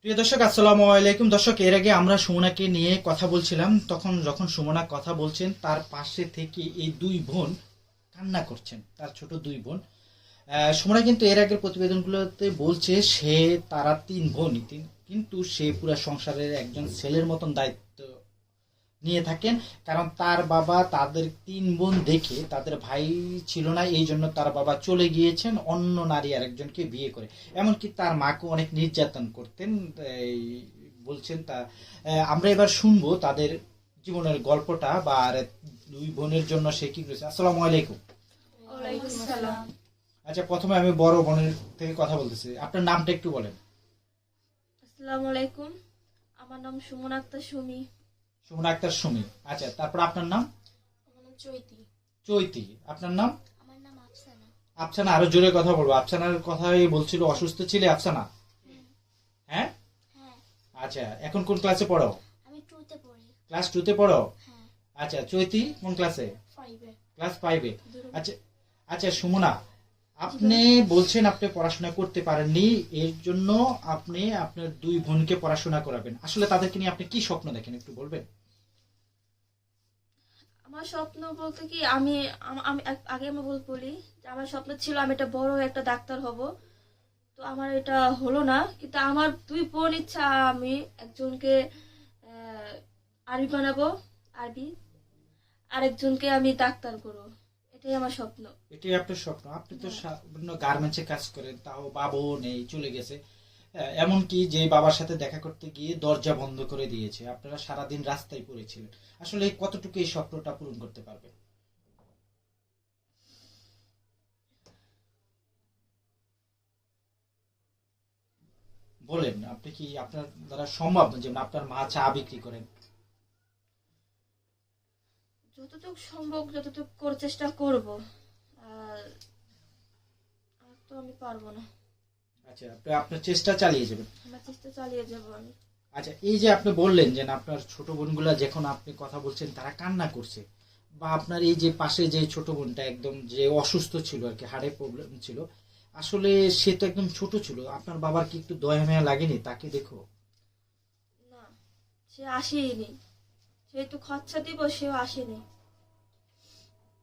প্রিয় দর্শক, আসসালামু আলাইকুম। দর্শক, এর আগে আমরা সুমনাকে নিয়ে কথা বলছিলাম। তখন যখন সুমনা কথা বলছেন, তার পাশে থেকে এই দুই বোন কান্না করছেন, তার ছোট দুই বোন। সুমনা কিন্তু এর আগের প্রতিবেদনগুলোতে বলছে, সে, তারা তিন বোন তিন- কিন্তু সে পুরো সংসারের একজন ছেলের মতন দায়িত্ব নিয়ে থাকেন। কারণ তার বাবা তাদের তিন বোন দেখে তাদের ভাই ছিল না এই জন্য তার বাবা চলে গিয়েছেন অন্য নারী আরেকজনকে বিয়ে করে। এমনকি তার মাকে অনেক নির্যাতন করতেন বলছেন তা। আমরা এবার শুনব তাদের জীবনের গল্পটা বা আর দুই বোনের জন্য সে কি করেছে। আসসালামু আলাইকুম। আচ্ছা প্রথমে আমি বড় বোনের থেকে কথা বলতেছি। আপনার নামটা একটু বলেন। আসসালামু আলাইকুম। আমার নাম সুমন আক্তার সুমি। সুমন আক্তার সুমি আচ্ছা তারপর আপনার নাম? চৈতি। চৈতি। আপনার নাম? আমার নাম আফসানা। আফসানা আরও জোরে কথা বলব। আফসানার কথাই বলছিল অসুস্থ ছিলে আফসানা? হ্যাঁ? হ্যাঁ। আচ্ছা এখন কোন ক্লাসে পড়ো? আমি টুতে পড়ি। ক্লাস টুতে পড়ো? হ্যাঁ। আচ্ছা চৈতি কোন ক্লাসে? ক্লাস ফাইভে আচ্ছা আচ্ছা সুমনা আপনি বলছেন আপনি পড়াশোনা করতে পারেননি এর জন্য আপনি আপনার দুই বোনকে পড়াশোনা করাবেন। আসলে তাদেরকে নিয়ে আপনি কি স্বপ্ন দেখেন একটু বলবেন? আমার স্বপ্ন বলতে কি আমি আমি আগে আমি বল- বলি যে আমার স্বপ্ন ছিল আমি একটা বড় একটা ডাক্তার হব। তো আমার এটা হলো না কিন্তু আমার দুই বোন ইচ্ছা আমি একজনকে আরবি বানাবো আরবি আরেকজনকে আমি ডাক্তার করব। এটাই আমার স্বপ্ন। এটাই আপনার স্বপ্ন। আপনি তো গার্মেন্টসে কাজ করেন তাও বাবাও নেই চলে গেছে। এমনকি যে বাবার সাথে দেখা করতে গিয়ে দরজা বন্ধ করে দিয়েছে। আপনারা সারাদিন রাস্তায় পড়েছিলেন আসলে কতটুকু এই স্বপ্নটা পূরণ করতে পারবেন? বলেন, আপনি কি আপনার দ্বারা সম্ভব যেমন আপনার মা চা বিক্রি করেন? যতটুকু সম্ভব, যতটুকু করে চেষ্টা করব আর তো আমি পারব না। আচ্ছা আপনি আপনার চেষ্টা চালিয়ে যাবেন। আমার চেষ্টা চালিয়ে যাব আমি। আচ্ছা এই যে আপনি বললেন যে আপনার ছোট বোনগুলা যখন আপনি কথা বলছেন তারা কান্না করছে। বা আপনার এই যে পাশে যে ছোট বোনটা একদম যে অসুস্থ ছিল আর কি হাড়ে প্রবলেম ছিল আসলে সে তো একদম ছোট ছিল। আপনার বাবার কি একটু দয়া মায়া লাগেনি? তাকে দেখো। না সে আসেনি একটু খরচা দিব সেও আসেনি।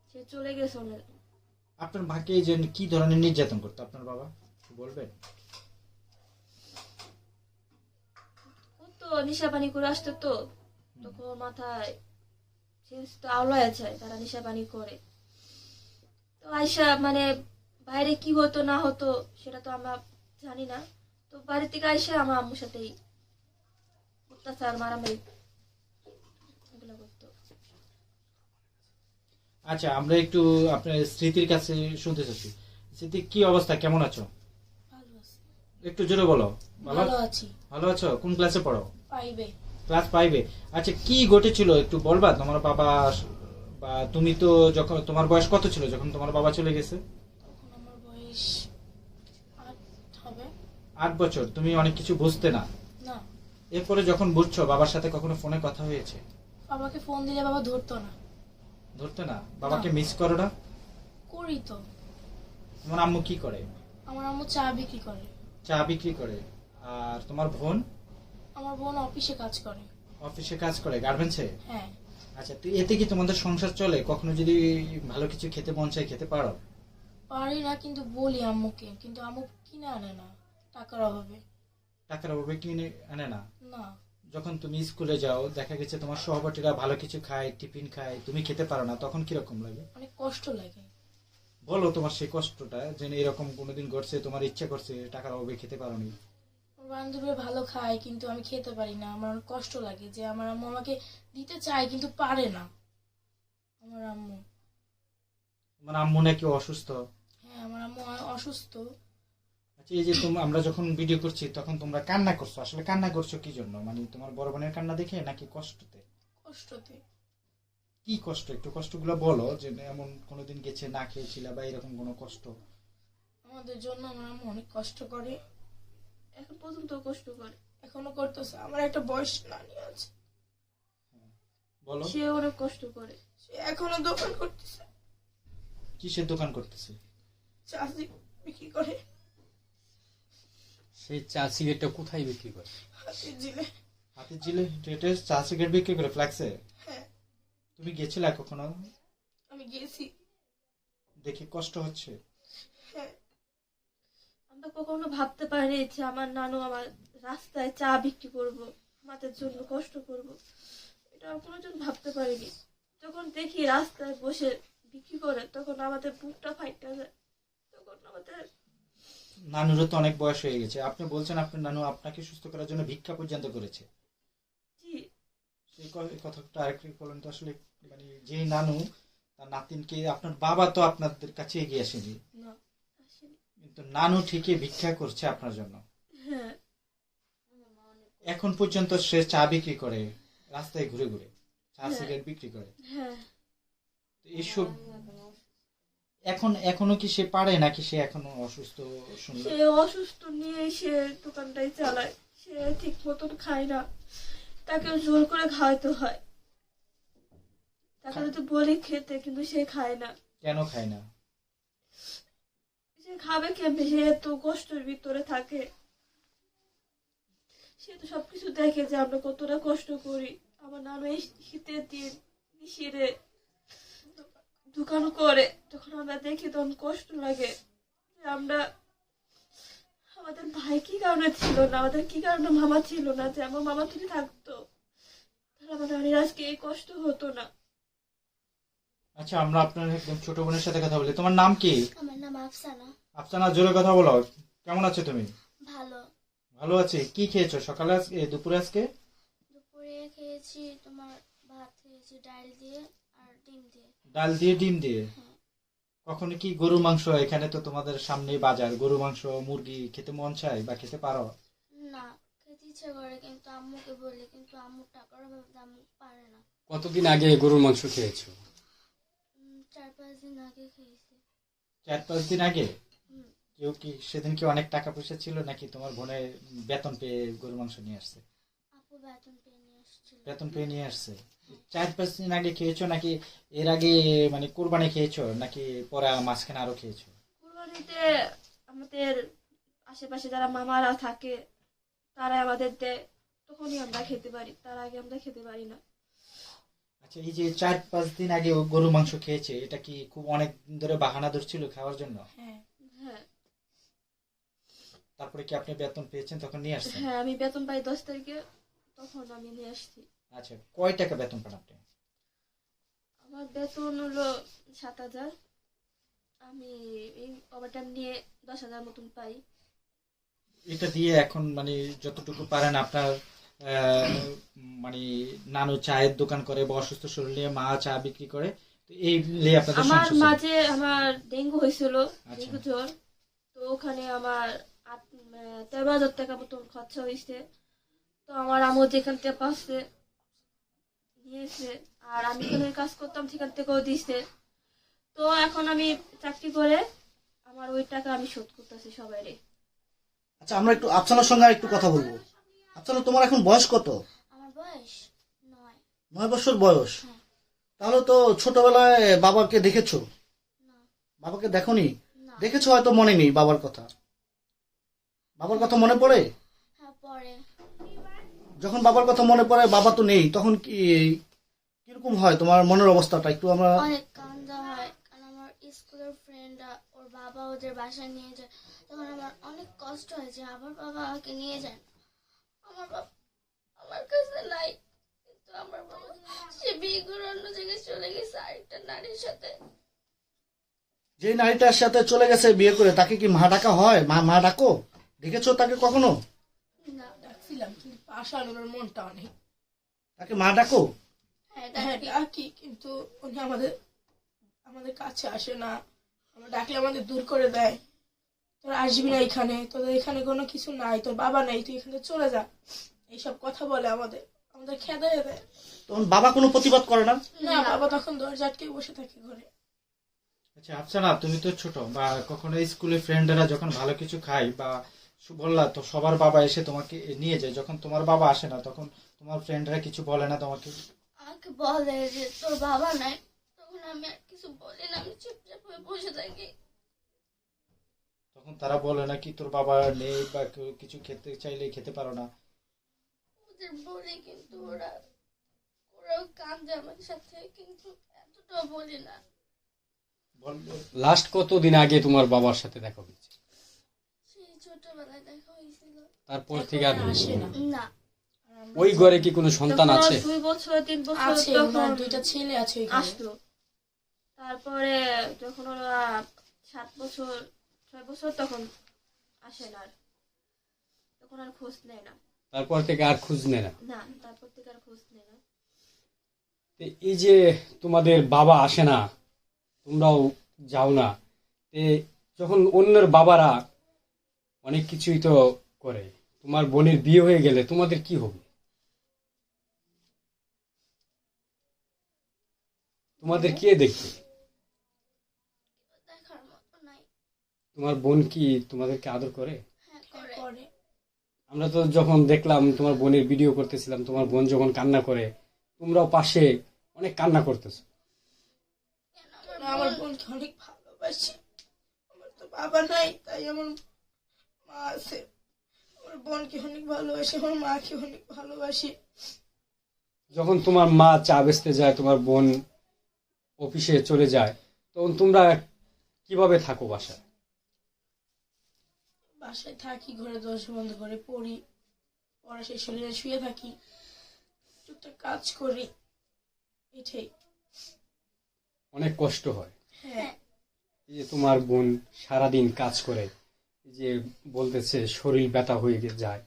সে চলে গেছে আপনার মাকে যে কি ধরনের নির্যাতন করতো আপনার বাবা? বলবেন তো নিশা পানি করে আসতো তো। তখন মাথায় তো আওলায় যায় তারা নিশা পানি করে। তো আয়সা মানে বাইরে কি হতো না হতো সেটা তো আমরা জানি না। তো বাইরে থেকে আইসা আমার আম্মুর সাথেই অত্যাচার মারামারি এগুলো করতো। আচ্ছা আমরা একটু আপনার স্মৃতির কাছে শুনতে চাচ্ছি। স্মৃতি কি অবস্থা? কেমন আছে? একটু জোরে বলো। ভালো? আছি। ভালো আছো? কোন ক্লাসে পড়ো? পাইবে ক্লাস ফাইভে আচ্ছা কি ঘটেছিল একটু বলবা? তোমার বাবা বা তুমি তো যখন তোমার বয়স কত ছিল যখন তোমার বাবা চলে গেছে? আমার বয়স আট হবে। আট বছর। তুমি অনেক কিছু বুঝতে না? না। এরপরে যখন বুঝছ বাবার সাথে কখনো ফোনে কথা হয়েছে? বাবাকে ফোন দিলে বাবা ধরতো না। ধরতে না? বাবাকে মিস করো না? করি তো। তোমার আম্মু কি করে? আমার আম্মু চা বিক্রি করে। চা বিক্রি করে। আর তোমার বোন? আমার বোন অফিসে কাজ করে। অফিসে কাজ করে গার্মেন্টসে হ্যাঁ। আচ্ছা তো এতে কি তোমাদের সংসার চলে? কখনো যদি ভালো কিছু খেতে মন চায় খেতে পারো? পারি না কিন্তু বলি আম্মুকে। কিন্তু আম্মু কিনে আনে না টাকার অভাবে। টাকার অভাবে কিনে আনে না? না। যখন তুমি স্কুলে যাও দেখা গেছে তোমার সহপাঠীরা ভালো কিছু খায় টিফিন খায় তুমি খেতে পারো না তখন কীরকম লাগে? অনেক কষ্ট লাগে। বলো তোমার সেই কষ্টটা যে এরকম কোনোদিন ঘটছে তোমার ইচ্ছা করছে টাকার অভাবে খেতে পারো নি আমার ভালো খায় কিন্তু আমি খেতে পারি না। আমার অনেক কষ্ট লাগে যে আমার আম্মু আমাকে দিতে চায় কিন্তু পারে না। আমার আম্মু। তোমার আম্মু নাকি অসুস্থ? হ্যাঁ আমার আম্মু অসুস্থ। আচ্ছা এই যে তুমি আমরা যখন ভিডিও করছি তখন তোমরা কান্না করছ। আসলে কান্না করছ কি জন্য? মানে তোমার বড় বোনের কান্না দেখে নাকি কষ্টতে? কষ্টতে। কি কষ্ট? একটু কষ্টগুলো বলো যে এমন কোনোদিন গেছে না খেয়েছিল বা এরকম কোনো কষ্ট? আমাদের জন্য আমার আম্মু অনেক কষ্ট করে। এখন পর্যন্ত কষ্ট করে এখনও করতেছে। আমার একটা বয়স নানি আছে। বলো। সে অনেক কষ্ট করে। সে এখনও দোকান করতেছে। কিসের দোকান করতেছে? চাষি বিক্রি করে। সেই চা সিগারেটটা কোথায় বিক্রি করে? হাতের জিলে হাতের জিলে রেটে চা সিগারেট বিক্রি করে ফ্ল্যাক্সে? তুমি গেছিলে কখনো? আমি গেছি দেখে কষ্ট হচ্ছে? হ্যাঁ। আমরা কখনো ভাবতে পারিনি যে আমার নানু আমার রাস্তায় চা বিক্রি করব আমাদের জন্য কষ্ট করব। এটা কোনোদিন ভাবতে পারিনি। যখন দেখি রাস্তায় বসে বিক্রি করে তখন আমাদের বুকটা ফাইটটা যায়। তখন আমাদের নানুরও তো অনেক বয়স হয়ে গেছে। আপনি বলছেন আপনার নানু আপনাকে সুস্থ করার জন্য ভিক্ষা পর্যন্ত করেছে। এই কথাটা আরেকটু বলেন তো আসলে মানে যে নানু তার নাতিনকে আপনার বাবা তো আপনাদের কাছে এগিয়ে আসেনি। কিন্তু নানু ঠিকই ভিক্ষা করছে আপনার জন্য। হ্যাঁ। এখন পর্যন্ত সে চা বিক্রি করে রাস্তায় ঘুরে ঘুরে চা হ্যাঁ। সিগারেট বিক্রি করে। হ্যাঁ। তো এইসব এখন এখনও কি সে পারে নাকি সে এখনও অসুস্থ সে অসুস্থ নিয়ে সে দোকানটাই চালায়। সে ঠিক মতন খায় না। তাকে জোর করে খাওয়াতে হয়। তাকে যদি বলি খেতে কিন্তু সে খায় না। কেন খায় না? সে খাবে কেমনে? সে তো কষ্টের ভিতরে থাকে। সে তো সবকিছু দেখে যে আমরা কতটা কষ্ট করি। আমার নানু এই শীতের দিন শিরে দোকান করে। তখন আমরা দেখি তখন কষ্ট লাগে আমরা আমাদের ভাই কি কারণে ছিল না? আমাদের কি কারণে মামা ছিল না? যে আমার মামা যদি থাকতো তাহলে আমার আজকে এই কষ্ট হতো না। আচ্ছা আমরা আপনার একদম ছোট বোনের সাথে কথা বলি। তোমার নাম কি? আমার নাম আফসানা। আফসানা জোরে কথা বলো। কেমন আছো তুমি? ভালো। ভালো আছি। কি খেয়েছো সকালে আজকে দুপুরে আজকে? দুপুরে খেয়েছি তোমার ভাত খেয়েছি ডাল দিয়ে আর ডিম দিয়ে। ডাল দিয়ে ডিম দিয়ে? হ্যাঁ। কখনো কি গরু মাংস এখানে তো তোমাদের সামনে বাজার? গরু মাংস মুরগি খেতে মন চায় বা খেতে পারো? না খেতে ইচ্ছে করে কিন্তু আম্মুকে বলি কিন্তু আম্মু টাকার অভাবে আম্মু পারে না। কতদিন আগে গরুর মাংস খেয়েছো? চার পাঁচ দিন আগে খেয়েছি। চার পাঁচ দিন আগে? কেউ কি সেদিন কি অনেক টাকা পয়সা ছিল নাকি তোমার বোনের বেতন পেয়ে গরু মাংস নিয়ে আসছে? আপু বেতন বেতন পেয়ে নিয়ে আসছে। চার পাঁচ দিন আগে খেয়েছো নাকি এর আগে মানে কোরবানি খেয়েছো নাকি পরে মাঝখানে আরও খেয়েছো? কোরবানিতে আমাদের আশেপাশে যারা মামারা থাকে তারা আমাদের দেয়। তখনই আমরা খেতে পারি তার আগে আমরা খেতে পারি না। আচ্ছা এই যে চার পাঁচ দিন আগে ও গরু মাংস খেয়েছে এটা কি খুব অনেক দিন ধরে বাহানা ধরছিল খাওয়ার জন্য? হ্যাঁ। হ্যাঁ। তারপরে কি আপনি বেতন পেয়েছেন তখন নিয়ে আসছেন? হ্যাঁ আমি বেতন পাই দশ তারিখে তখন আমি নিয়ে আসছি। আচ্ছা কয় টাকা বেতন পান আপনি? আমার বেতন হলো সাত হাজার। আমি এই ওভারটাইম নিয়ে দশ হাজার মতন পাই। এটা দিয়ে এখন মানে যতটুকু পারেন আপনার মানে নানু চায়ের দোকান করে বা অসুস্থ শরীর নিয়ে মা চা বিক্রি করে তো এই নিয়ে আপনাদের আমার মাঝে আমার ডেঙ্গু হয়েছিল আচ্ছা। ডেঙ্গু জ্বর। তো ওখানে আমার তেরো হাজার টাকা মতন খরচা হয়েছে। তো আমার আমু যেখান থেকে পাচ্ছে নিয়েছে আর আমি এখানে কাজ করতাম সেখান থেকেও দিছে। তো এখন আমি চাকরি করে আমার ওই টাকা আমি শোধ করতেছি সবাই আচ্ছা আমরা একটু আফসানার সঙ্গে আর একটু কথা বলব। আফসানা তোমার এখন বয়স কত? আমার বয়স নয়। নয় বছর বয়স। হ্যাঁ। তাহলে তো ছোটবেলায় বাবাকে দেখেছ? বাবাকে দেখোনি? না। দেখেছ হয়তো মনে নেই বাবার কথা? বাবার কথা মনে পড়ে? হ্যাঁ যখন বাবার কথা মনে পড়ে বাবা তো নেই তখন কি কীরকম হয়? তোমার মনের অবস্থাটা একটু আমরা অনেক কান্দা হয়। কারণ আমার স্কুলের ফ্রেন্ডরা ওর বাবা ওদের বাসায় নিয়ে যায়। তখন আমার অনেক কষ্ট হয় যে আমার বাবা আমাকে নিয়ে যায় আমার বাবা আমার কাছে নাই। কিন্তু আমার বাবা সে বিয়ে করে অন্য জায়গায় চলে গেছে আরেকটা নারীর সাথে। যে নারীটার সাথে চলে গেছে বিয়ে করে তাকে কি মা ডাকা হয়? মা মা ডাকো? দেখেছ তাকে কখনো? না। ডাকছিলাম কিন্তু পাশা আনোর মনটা অনেক। তাকে মা ডাকো? হ্যাঁ হ্যাঁ ডাকি। ডাকি কিন্তু উনি আমাদের আমাদের কাছে আসে না। আমরা ডাকলে আমাদের দূর করে দেয়। তোর আসবি না এখানে তোদের এখানে কোনো কিছু নাই তোর বাবা নাই তুই এখানে চলে যা। এইসব কথা বলে আমাদের আমাদের খেদে দেয়। তখন বাবা কোনো প্রতিবাদ করে না? না বাবা তখন দরজা আটকে বসে থাকে ঘরে। আচ্ছা আফসানা তুমি তো ছোট বা কখনো স্কুলে ফ্রেন্ডরা যখন ভালো কিছু খায় বা বললা তো সবার বাবা এসে তোমাকে নিয়ে যায়। যখন তোমার বাবা আসে না তখন তোমার ফ্রেন্ডরা কিছু বলে না তোমাকে? আমাকে বলে যে তোর বাবা নাই। তখন আমি আর কিছু বলি না আমি চুপচাপ হয়ে বসে থাকি। তখন তারা বলে না কি তোর বাবা নেই বা কেউ কিছু খেতে চাইলে খেতে পারো না। ওদের বলি কিন্তু ওরা ওরাও কান্দে আমার সাথে কিন্তু এতটাও বলি না। লাস্ট কতদিন আগে তোমার বাবার সাথে দেখা হয়েছে? সেই ছোটবেলায় দেখা হয়েছিল। তারপর থেকে আর আসে না। ওই ঘরে কি কোনো সন্তান আছে? দুই বছর তিন বছর আছে তখন ওনার দুইটা ছেলে আছে ওইখানে। আসলো। তারপরে যখন ওরা সাত বছর ছয় বছর তখন আসে না আর। তখন আর খোঁজ নেয় না। তারপর থেকে আর খুঁজ নেয় না? না তারপর থেকে আর খোঁজ নেয় না। এই যে তোমাদের বাবা আসে না তোমরাও যাও না যখন অন্যের বাবারা অনেক কিছুই তো করে তোমার বোনের বিয়ে হয়ে গেলে তোমাদের কি হবে? তোমাদের কে দেখবে নাই তোমার বোন কি তোমাদেরকে আদর করে? হ্যাঁ করে। আমরা তো যখন দেখলাম তোমার বোনের ভিডিও করতেছিলাম তোমার বোন যখন কান্না করে তোমরাও পাশে অনেক কান্না করতেছো। আমার আমার বোন বোনকে অনেক ভালোবাসি। আমার তো বাবা নাই তাই আমার মা আছে। আমার বোনকে অনেক ভালোবাসি আমার মাকে অনেক ভালোবাসি। যখন তোমার মা চা বেচতে যায় তোমার বোন অফিসে চলে যায় তখন তোমরা কীভাবে থাকো বাসায়? বাসায় থাকি ঘরে দরজা বন্ধ করে পড়ি পড়া শেষ হলে শুয়ে থাকি টুকটাক কাজ করি এটাই। অনেক কষ্ট হয়। হ্যাঁ। এই যে তোমার বোন সারাদিন কাজ করে এই যে বলতেছে শরীর ব্যথা হয়ে যায়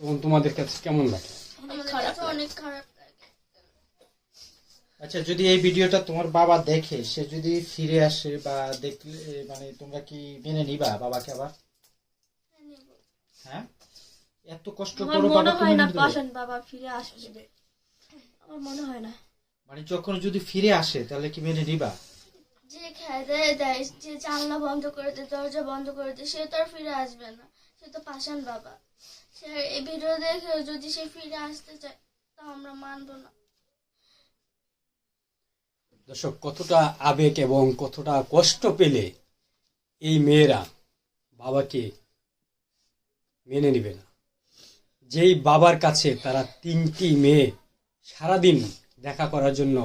তখন তোমাদের কাছে কেমন লাগে? অনেক খারাপ অনেক খারাপ লাগে আচ্ছা যদি এই ভিডিওটা তোমার বাবা দেখে সে যদি ফিরে আসে বা দেখলে মানে তোমরা কি মেনে নিবা বাবাকে আবার? হ্যাঁ, এত কষ্ট করো মনে বাবা হয় না পাশান বাবা ফিরে আসবে। আমার মনে হয় না। মানে যখন যদি ফিরে আসে তাহলে কি মেনে নিবা? যে খেতে দেয় যে জানলা বন্ধ করে দেয় দরজা বন্ধ করে দেয় সে তো আর ফিরে আসবে না। সে তো পাশান বাবা। সে এই ভিডিও দেখে যদি সে ফিরে আসতে চায় তা আমরা মানবো না। দর্শক, কতটা আবেগ এবং কতটা কষ্ট পেলে এই মেয়েরা বাবাকে মেনে নেবে না। যেই বাবার কাছে তারা তিনটি মেয়ে সারাদিন দেখা করার জন্য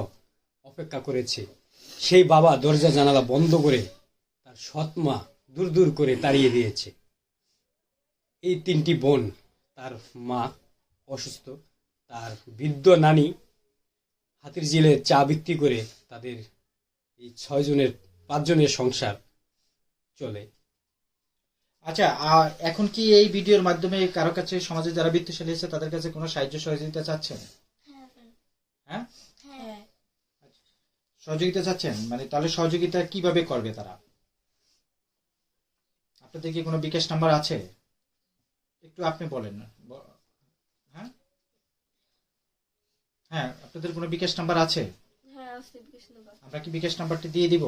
অপেক্ষা করেছে, সেই বাবা দরজা জানালা বন্ধ করে তার সৎ মা দূর দূর করে তাড়িয়ে দিয়েছে। এই তিনটি বোন, তার মা অসুস্থ, তার বৃদ্ধ নানি হাতির জিলে চা বিক্রি করে তাদের এই ছয়জনের পাঁচজনের সংসার চলে। আচ্ছা এখন কি এই ভিডিওর মাধ্যমে কারও কাছে সমাজে যারা বৃত্তশালী আছে তাদের কাছে কোনো সাহায্য সহযোগিতা চাচ্ছেন? হ্যাঁ? সহযোগিতা চাচ্ছেন? মানে তাহলে সহযোগিতা কীভাবে করবে তারা? আপনাদের কি কোনো বিকাশ নাম্বার আছে? একটু আপনি বলেন ব- হ্যাঁ হ্যাঁ আপনাদের কোনো বিকাশ নাম্বার আছে? হ্যাঁ আছে বিকাশ নাম্বার। আমরা কি বিকাশ নাম্বারটি দিয়ে দিব?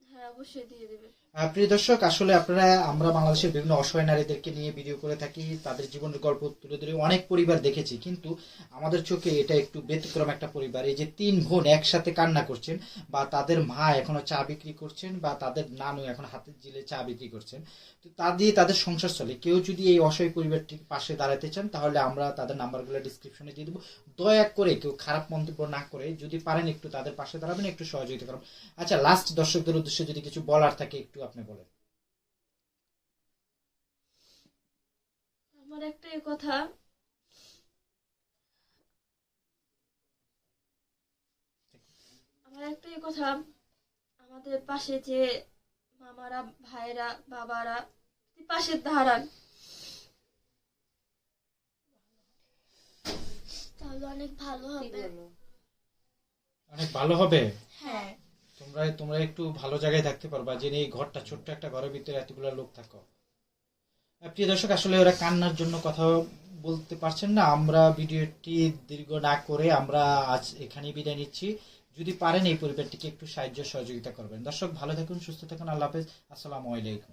হ্যাঁ অবশ্যই দিয়ে দেবে আহ, প্রিয় দর্শক, আসলে আপনারা, আমরা বাংলাদেশের বিভিন্ন অসহায় নারীদেরকে নিয়ে ভিডিও করে থাকি, তাদের জীবনের গল্প তুলে ধরে অনেক পরিবার দেখেছি, কিন্তু আমাদের চোখে এটা একটু ব্যতিক্রম একটা পরিবার। এই যে তিন বোন একসাথে কান্না করছেন, বা তাদের মা এখনও চা বিক্রি করছেন, বা তাদের নানু এখন হাতের জিলে চা বিক্রি করছেন, তো তা দিয়ে তাদের সংসার চলে। কেউ যদি এই অসহায় পরিবারটির পাশে দাঁড়াতে চান, তাহলে আমরা তাদের নাম্বারগুলো ডিসক্রিপশনে দিয়ে দেবো। দয়া করে কেউ খারাপ মন্তব্য না করে, যদি পারেন একটু তাদের পাশে দাঁড়াবেন, একটু সহযোগিতা করবেন আচ্ছা লাস্ট দর্শকদের উদ্দেশ্যে যদি কিছু বলার থাকে, একটু আপনি বলেন। আমার একটাই কথা। আমার একটাই কথা। আমাদের পাশে যে মামারা ভাইরা বাবারা পাশে দাঁড়ান। তাহলে অনেক ভালো হবে। অনেক ভালো হবে? হ্যাঁ। তোমরা তোমরা একটু ভালো জায়গায় থাকতে পারবা, যে এই ঘরটা ছোট্ট একটা ঘরের ভিতরে এতগুলো লোক থাকো। প্রিয় দর্শক, আসলে ওরা কান্নার জন্য কথা বলতে পারছেন না। আমরা ভিডিওটি দীর্ঘ না করে আমরা আজ এখানেই বিদায় নিচ্ছি। যদি পারেন এই পরিবারটিকে একটু সাহায্য সহযোগিতা করবেন। দর্শক, ভালো থাকুন, সুস্থ থাকুন, আল্লাহ হাফেজ। আসসালামু আলাইকুম।